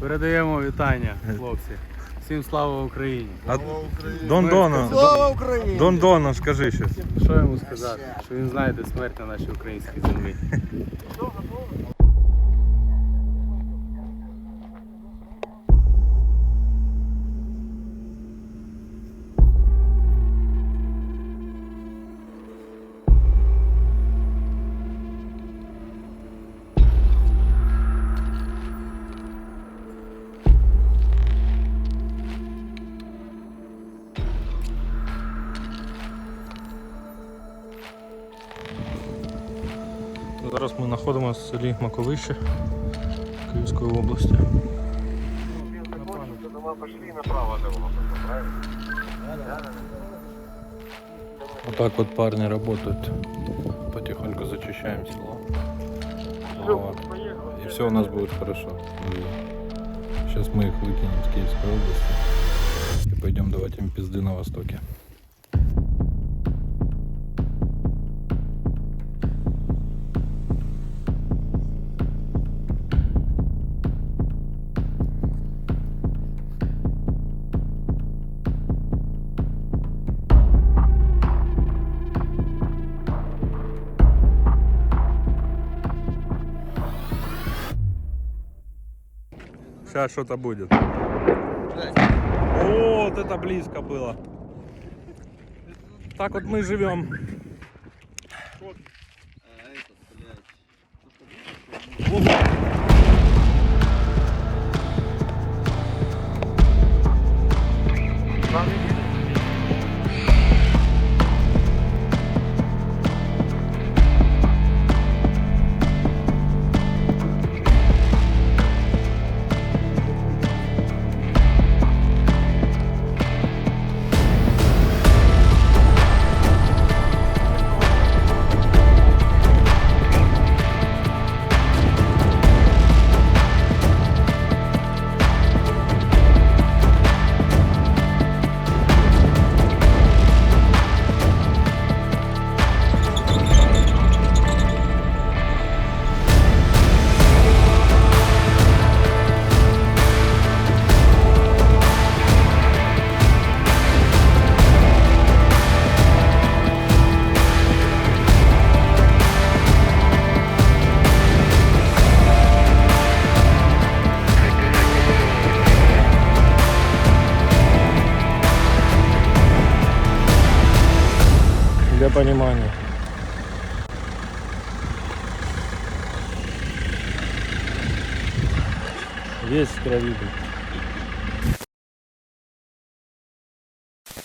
Передаємо вітання, хлопці. Всім слава Україні. А Дон Дона, Слава Україні! Дон Дона, скажи щось. Що йому сказати? Що він знайде смерть на нашій українській землі. Зараз ми знаходимося в селі Маковище Київської області. Вот так вот парни работают. Потихоньку зачищаем село. Вот. И все у нас будет хорошо. Сейчас мы их выкинем с Киевской области и пойдем давать им пизды на востоке. Сейчас что-то будет. О, вот это близко было. Так вот мы живем. Для понимания. Крови был.